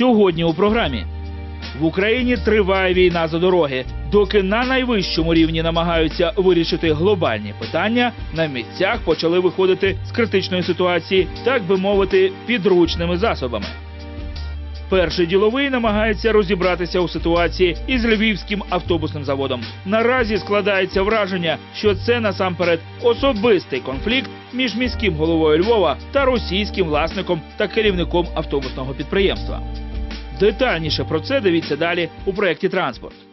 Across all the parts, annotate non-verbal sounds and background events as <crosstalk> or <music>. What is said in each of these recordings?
Сьогодні у програмі в Україні триває війна за дороги. Доки на найвищому рівні намагаються вирішити глобальні питання, на місцях почали виходити з критичної ситуації, так би мовити, підручними засобами. Перший діловий намагається розібратися у ситуації із львівським автобусним заводом. Наразі складається враження, що це насамперед особистий конфлікт між міським головою Львова та російським власником та керівником автобусного підприємства. Детальніше про це дивіться далі у проєкті Транспорт.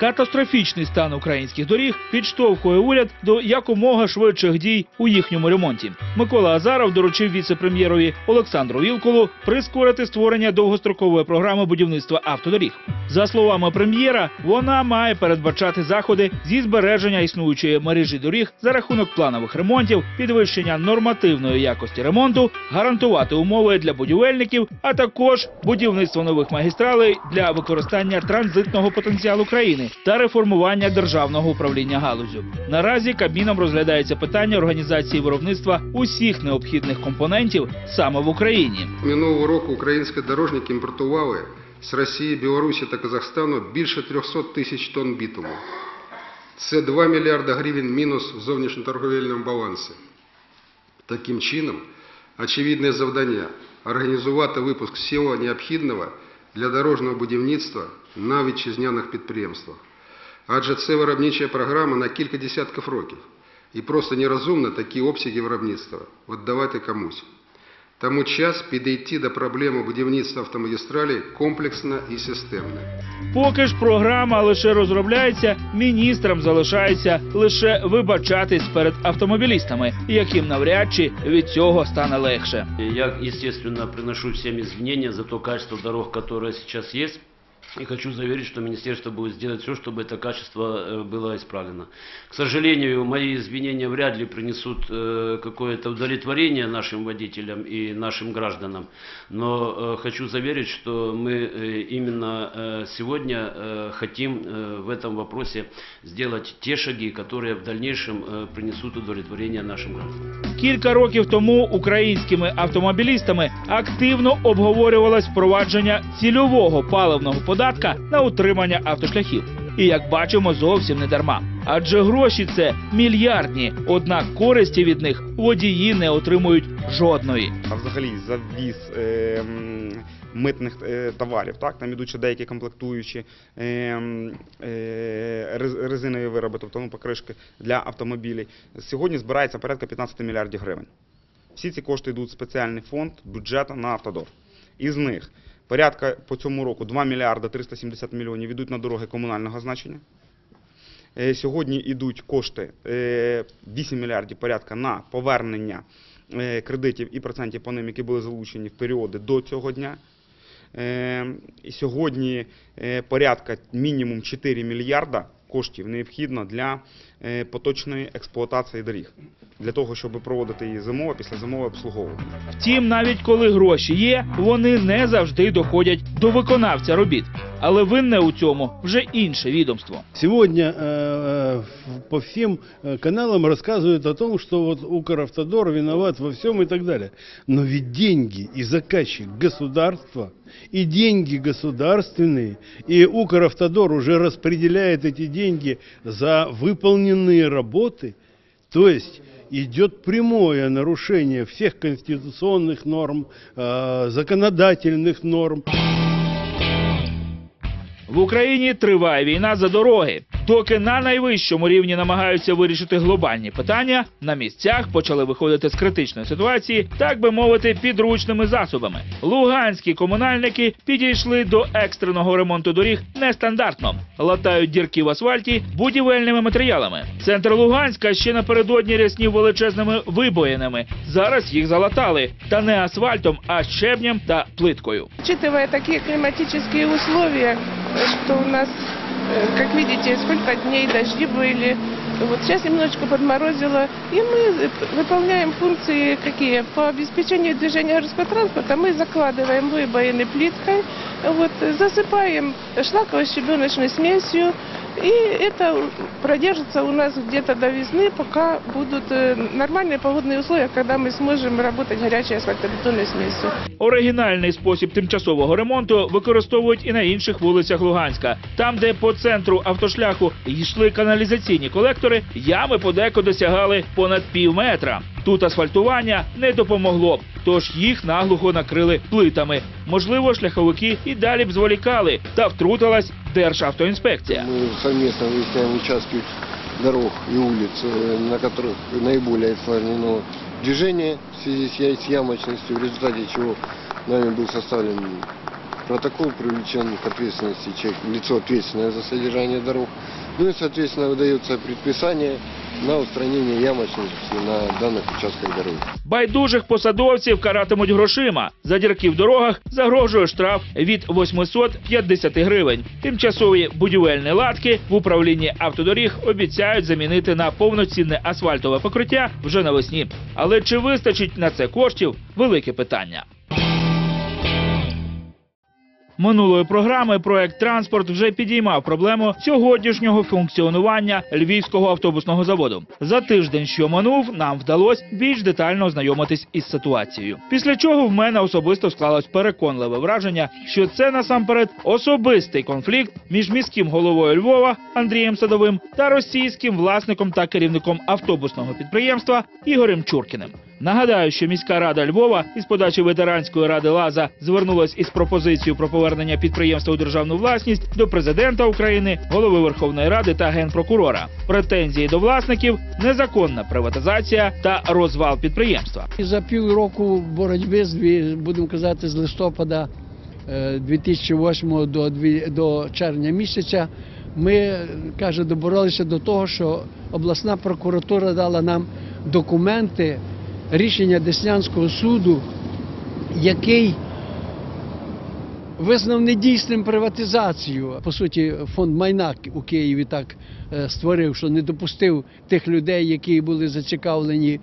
Катастрофічний стан українських доріг підштовхує уряд до якомога швидших дій у їхньому ремонті. Микола Азаров доручив віце-прем'єрові Олександру Вілкулу прискорити створення довгострокової програми будівництва автодоріг. За словами прем'єра, вона має передбачати заходи зі збереження існуючої мережі доріг за рахунок планових ремонтів, підвищення нормативної якості ремонту, гарантувати умови для будівельників, а також будівництво нових магістралей для використання транзитного потенціалу країни та реформування державного управління галузю. Наразі Кабміном розглядається питання організації виробництва усіх необхідних компонентів саме в Україні. Минулого року українські дорожники імпортували з Росії, Білорусі та Казахстану більше 300 тисяч тонн бітуму. Це 2 мільярда гривень мінус в зовнішньоторговельному балансі. Таким чином, очевидне завдання – організувати випуск всього необхідного для дорожнього будівництва на вітчизняних підприємствах. Адже це виробнича програма на кілька десятків років. І просто нерозумно такі обсяги виробництва віддавати комусь. Тому час підійти до проблеми будівництва автомагістралі комплексно і системно. Поки ж програма лише розробляється, міністрам залишається лише вибачатись перед автомобілістами, яким навряд чи від цього стане легше. Я, звісно, приношу всім звинення за те качество дорог, яке сейчас есть. И хочу заверить, что министерство будет сделать все, чтобы это качество э, было исправлено. К сожалению, мои извинения вряд ли принесут э, какое-то удовлетворение нашим водителям и нашим гражданам. Но э, хочу заверить, что мы именно сегодня хотим в этом вопросе сделать те шаги, которые в дальнейшем принесут удовлетворение нашим гражданам. Кілька років тому українськими автомобілістами активно обговорювалось впровадження цільового паливного податка на утримання автошляхів. І як бачимо, зовсім не дарма. Адже гроші це мільярдні, однак користі від них водії не отримують жодної. а взагалі за ввіз е, митних е, товарів. Так? Там ідуть деякі комплектуючі е, е, резинові вироби, тобто ну, покришки для автомобілів. Сьогодні збирається порядка 15 мільярдів гривень. Всі ці кошти йдуть в спеціальний фонд бюджету на автодор. Із них порядка по цьому року 2 мільярда 370 мільйонів йдуть на дороги комунального значення. Е, Сьогодні йдуть кошти е, 8 мільярдів порядка на повернення е, кредитів і процентів по ним, які були залучені в періоди до цього дня. Е, сьогодні е, порядка мінімум 4 мільярда коштів необхідно для е, поточної експлуатації доріг, для того, щоб проводити її зимове, післязимове обслуговування. Втім, навіть коли гроші є, вони не завжди доходять до виконавця робіт. Але винне у цьому вже інше відомство. Сегодня э, в- по всем э, каналам рассказывают о том, что вот Укравтодор виноват во всем и так далее. Но ведь деньги и заказчик государства, и деньги государственные, и Укравтодор уже распределяет эти деньги за выполненные работы. То есть идет прямое нарушение всех конституционных норм, э, законодательных норм. В Україні триває війна за дороги. Доки на найвищому рівні намагаються вирішити глобальні питання, на місцях почали виходити з критичної ситуації, так би мовити, підручними засобами. Луганські комунальники підійшли до екстреного ремонту доріг нестандартно, латають дірки в асфальті будівельними матеріалами. Центр Луганська ще напередодні ряснів величезними вибоїнами. Зараз їх залатали, та не асфальтом, а щебнем та плиткою. Учитывая такие климатические условия, что у нас, э, как видите, сколько дней дожди были, вот сейчас немножечко подморозило, и мы э, выполняем функции какие? По обеспечению движения городского транспорта мы закладываем выбоины плиткой, вот, э, засыпаем шлаково-щебеночной смесью, И это продержится у нас где-то до весны, пока будут э, нормальные погодные условия, когда мы сможем работать горячей асфальтобетонной смесью. Оригінальний спосіб тимчасового ремонту використовують і на інших вулицях Луганська. Там, де по центру автошляху йшли каналізаційні колектори, ями подеко досягали понад пів метра. Тут асфальтування не допомогло б, тож їх наглухо накрили плитами. Можливо, шляховики і далі б зволікали, та втрутилась Державтоінспекція. Мы совместно выясняем участки дорог и улиц, э, на которых наиболее осложнено движение в связи с ямочностью, в результате чего нами был составлен протокол, привлечен к ответственности человек, лицо ответственное за содержание дорог. Ну и, соответственно, выдается предписание на устранение ямочности на данных участках дороги. Байдужих посадовців каратимуть грошима. За дірки в дорогах загрожує штраф від 850 гривень. Тимчасові будівельні латки в управлінні автодоріг обіцяють замінити на повноцінне асфальтове покриття вже навесні. Але чи вистачить на це коштів? Велике питання. Минулої програми проект транспорт вже підіймав проблему сьогоднішнього функціонування львівського автобусного заводу. За тиждень, що минув, нам вдалося більш детально ознайомитись із ситуацією. Після чого в мене особисто склалось переконливе враження, що це насамперед особистий конфлікт між міським головою Львова Андрієм Садовим та російським власником та керівником автобусного підприємства Ігорем Чуркіним. Нагадаю, що міська рада Львова із подачі ветеранської ради Лаза звернулась із пропозицією про повернення підприємства у державну власність до президента України, голови Верховної Ради та генпрокурора. Претензії до власників незаконна приватизація та розвал підприємства. За півроку боротьби будемо казати з листопада е, 2008 до дві- до червня місяця ми каже доборолися до того, що обласна прокуратура дала нам документи рішення Деснянського суду, який визнав недійсним приватизацію. По суті, фонд майна у Києві так е, створив, що не допустив тих людей, які були зацікавлені е,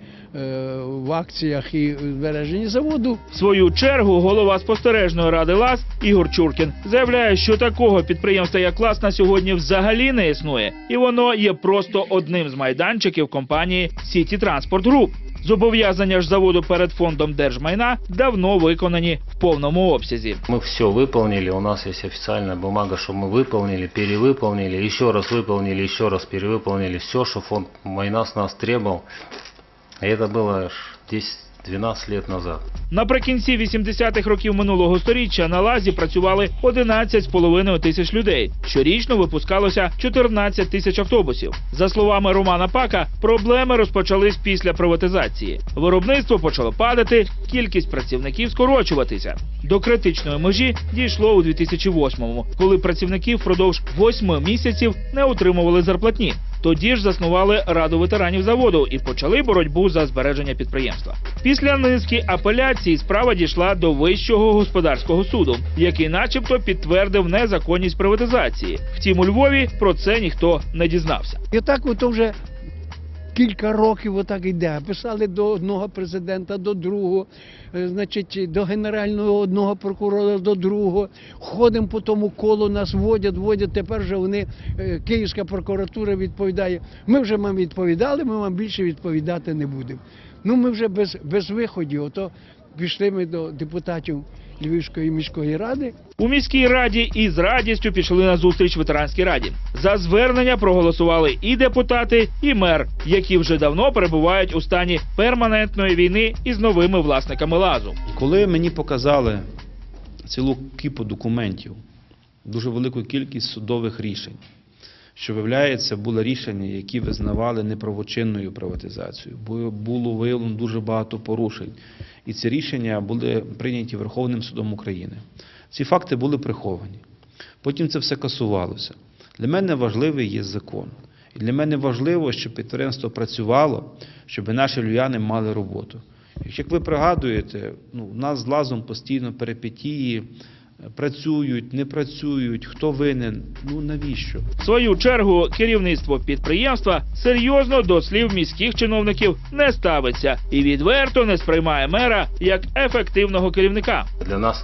в акціях і збереженні заводу. В свою чергу голова спостережної ради ЛАЗ Ігор Чуркін заявляє, що такого підприємства як ЛАЗ на сьогодні взагалі не існує, і воно є просто одним з майданчиків компанії Сіті Транспорт Груп. Зобов'язання ж заводу перед фондом держмайна давно виконані в повному обсязі. Ми все виконали, У нас є офіційна бумага, що ми виконали, перевиконали, ще раз виконали, ще раз перевиконали все, що фонд майна з нас требував. І це було 10 12 років назад. Наприкінці 80-х років минулого століття на лазі працювали 11,5 тисяч людей. Щорічно випускалося 14 тисяч автобусів. За словами Романа Пака, проблеми розпочались після приватизації. Виробництво почало падати, кількість працівників скорочуватися. До критичної межі дійшло у 2008-му, коли працівників впродовж 8 місяців не отримували зарплатні. Тоді ж заснували раду ветеранів заводу і почали боротьбу за збереження підприємства. Після низки апеляцій справа дійшла до вищого господарського суду, який, начебто, підтвердив незаконність приватизації. Втім, у Львові про це ніхто не дізнався. І так от вже кілька років отак йде. Писали до одного президента, до другого, е, значить, до генерального одного прокурора, до другого. Ходимо по тому колу, нас водять, водять. Тепер вже вони, е, Київська прокуратура відповідає. Ми вже вам відповідали, ми вам більше відповідати не будемо. Ну ми вже без, без виходів. Ото пішли ми до депутатів Львівської міської ради. У міській раді із радістю пішли на зустріч ветеранській раді. За звернення проголосували і депутати, і мер, які вже давно перебувають у стані перманентної війни із новими власниками лазу. Коли мені показали цілу кіпу документів, дуже велику кількість судових рішень, що виявляється, були рішення, які визнавали неправочинною приватизацію, бо було виявлено дуже багато порушень. І ці рішення були прийняті Верховним судом України. Ці факти були приховані. Потім це все касувалося. Для мене важливий є закон. І для мене важливо, щоб підприємство працювало, щоб наші львів'яни мали роботу. Як ви пригадуєте, ну, у нас з лазом постійно перипетії, працюють, не працюють, хто винен, ну навіщо? В свою чергу керівництво підприємства серйозно до слів міських чиновників не ставиться і відверто не сприймає мера як ефективного керівника. Для нас,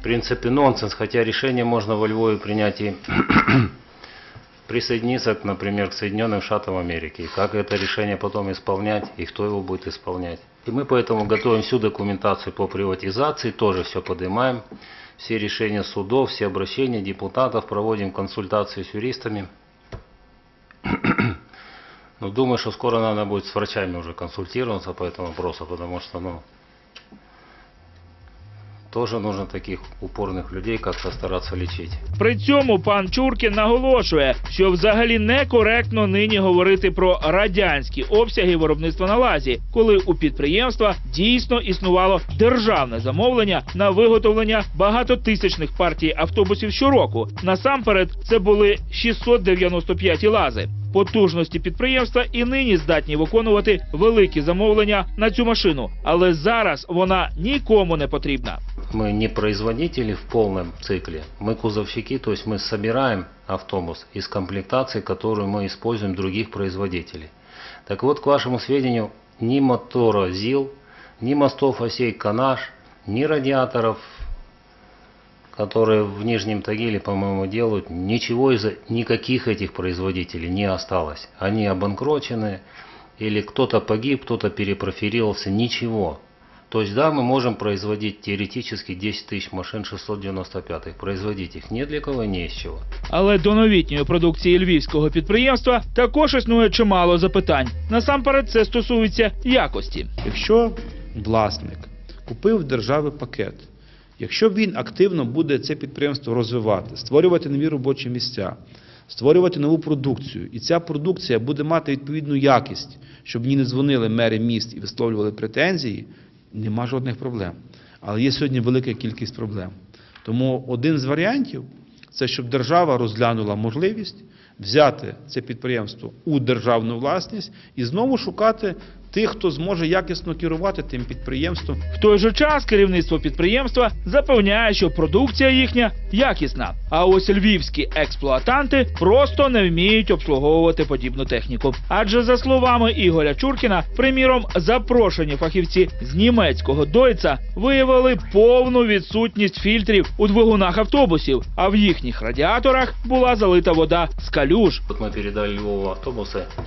в принципе, нонсенс, хотя решение можно во Львове принять и <clears throat> присоединиться, например, к Соединенным Штатам Америки. Как это решение потом исполнять и кто его будет исполнять. И мы поэтому готовим всю документацию по приватизации, тоже все поднимаем. Все решения судов, все обращения депутатов, проводим консультации с юристами. <clears throat> Ну, думаю, что скоро надо будет с врачами уже консультироваться по этому вопросу, потому что, ну, тоже нужно таких упорных людей как-то стараться лечить. При цьому пан Чуркін наголошує, що взагалі некоректно нині говорити про радянські обсяги виробництва на лазі, коли у підприємства дійсно існувало державне замовлення на виготовлення багатотисячних партій автобусів щороку. Насамперед, це були 695 лази. Потужності підприємства і нині здатні виконувати великі замовлення на цю машину, але зараз вона нікому не потрібна. Мы не производители в полном цикле, мы кузовщики, то есть мы собираем автобус из комплектации, которую мы используем других производителей. Так вот, к вашему сведению, ни мотора ЗИЛ, ни мостов осей Канаш, ни радиаторов, которые в Нижнем Тагиле, по-моему, делают, ничего из никаких этих производителей не осталось. Они обанкрочены, или кто-то погиб, кто-то перепрофилировался, ничего. То есть, да, мы можем производить теоретически 10 тысяч машин 695-х. производить их не для кого, не из чего. Але до новітньої продукції львівського підприємства також існує чимало запитань. Насамперед, це стосується якості. Якщо власник купив в держави пакет, якщо він активно буде це підприємство розвивати, створювати нові робочі місця, створювати нову продукцію, і ця продукція буде мати відповідну якість, щоб мені не дзвонили мери міст і висловлювали претензії, нема жодних проблем. Але є сьогодні велика кількість проблем. Тому один з варіантів це щоб держава розглянула можливість взяти це підприємство у державну власність і знову шукати тих, хто зможе якісно керувати тим підприємством. В той же час керівництво підприємства запевняє, що продукція їхня якісна. А ось львівські експлуатанти просто не вміють обслуговувати подібну техніку. Адже за словами Ігоря Чуркіна, приміром, запрошені фахівці з німецького Дойца виявили повну відсутність фільтрів у двигунах автобусів, а в їхніх радіаторах була залита вода з калюж. Вот мы передали Львову автобусы э,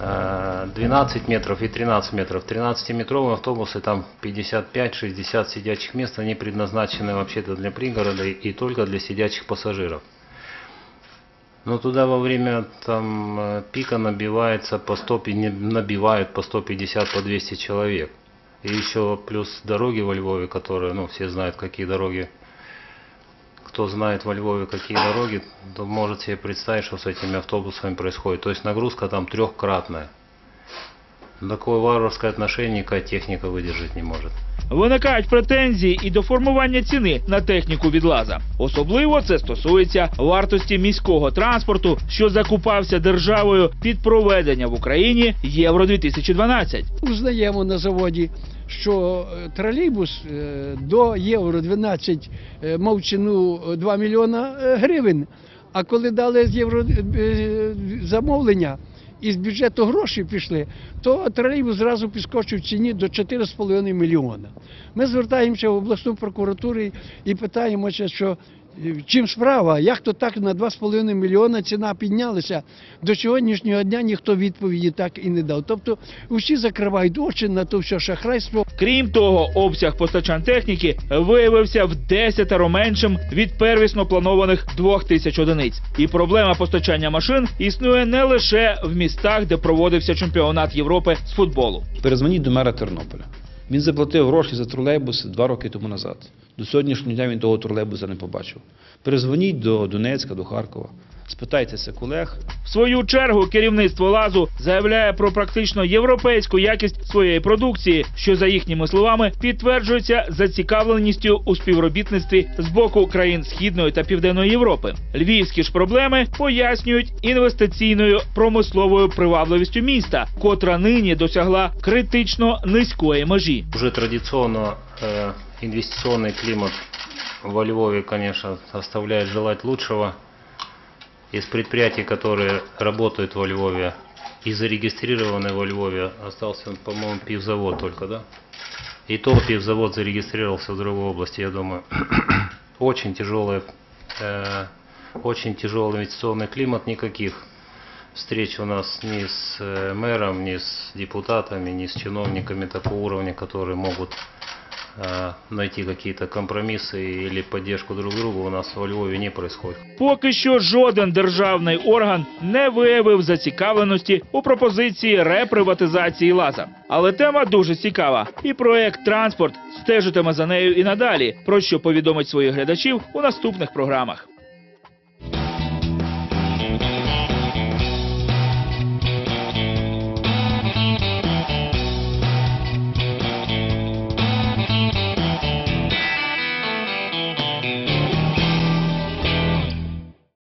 12 метров и 13 метров. 13-метровые автобусы, там 55-60 сидячих мест, они предназначены вообще-то для пригорода и, только для сидячих пассажиров. Но туда во время там э, пика набивается по 100, пи- не- набивают по 150, по 200 человек. И еще плюс дороги во Львове, которые, ну, все знают, какие дороги кто знает во Львове какие дороги, то может себе представить, что с этими автобусами происходит. То есть нагрузка там трехкратная. Такое варварское отношение никакая техника выдержать не может. Виникають претензії і до формування ціни на техніку від лаза. Особливо це стосується вартості міського транспорту, що закупався державою під проведення в Україні Євро 2012. Узнаємо на заводі, що е, тролейбус е, до євро 12 е, мав ціну е, 2 мільйона гривень. А коли дали з євро замовлення і з бюджету гроші пішли, то тролейбус зразу підскочив в ціні до 4,5 мільйона. Ми звертаємося в обласну прокуратуру і питаємося, що чим справа, як то так на 2,5 мільйона ціна піднялася. До сьогоднішнього дня ніхто відповіді так і не дав. Тобто усі закривають очі на то все шахрайство. Крім того, обсяг постачань техніки виявився в десятеро меншим від первісно планованих двох тисяч одиниць. І проблема постачання машин існує не лише в містах, де проводився чемпіонат Європи з футболу. Перезвоніть до мера Тернополя. Він заплатив гроші за тролейбус два роки тому назад. До сьогоднішнього дня він того тролейбуса не побачив. Перезвоніть до Донецька, до Харкова. Спитайтеся колег, В свою чергу керівництво лазу заявляє про практично європейську якість своєї продукції, що за їхніми словами підтверджується зацікавленістю у співробітництві з боку країн Східної та Південної Європи. Львівські ж проблеми пояснюють інвестиційною промисловою привабливістю міста, котра нині досягла критично низької межі. Уже традиционно э, инвестиционный климат во Львове, конечно, оставляет желать лучшего. Из предприятий, которые работают во Львове и зарегистрированы во Львове, остался, по-моему, пивзавод только, да? И то пивзавод зарегистрировался в другой области, я думаю. <clears throat> Очень тяжелая э, очень тяжелый инвестиционный климат, никаких встреч у нас ни с э, мэром, ни с депутатами, ни с чиновниками такого уровня, которые могут найти какие-то компромиссы или поддержку друг друга у нас во Львове не происходит. Поки що жоден державний орган не виявив зацікавленості у пропозиції реприватизації лаза. Але тема дуже цікава, і проект транспорт стежитиме за нею і надалі, про що повідомить своїх глядачів у наступних програмах.